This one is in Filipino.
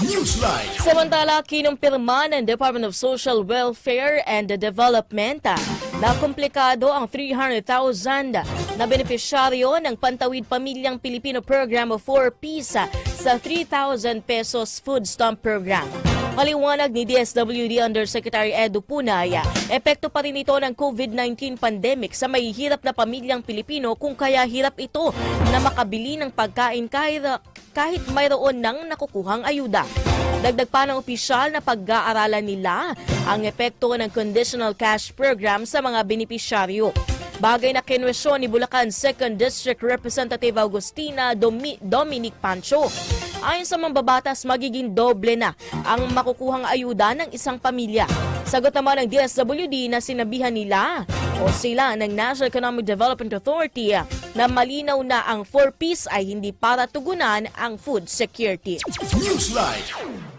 Newsline. Samantala, kinumpirma ng Department of Social Welfare and Development na komplikado ang 300,000 na benepisyaryo ng Pantawid Pamilyang Pilipino Program of 4 PISA sa 3,000 pesos food stamp program. Maliwanag ni DSWD Undersecretary Edu Punay, epekto pa rin ito ng COVID-19 pandemic sa may hirap na pamilyang Pilipino kung kaya hirap ito na makabili ng pagkain kahit, kahit mayroon ng nakukuhang ayuda. Dagdag pa ng opisyal na pag-aaralan nila ang epekto ng conditional cash program sa mga benepisyaryo. Bagay na kinwestiyon ni Bulacan 2nd District Representative Agustina Domi- Dominic Pancho. Ayon sa mambabatas, magiging doble na ang makukuhang ayuda ng isang pamilya. Sagot naman ng DSWD na sinabihan nila o sila ng National Economic Development Authority na malinaw na ang 4-piece ay hindi para tugunan ang food security. Newsline.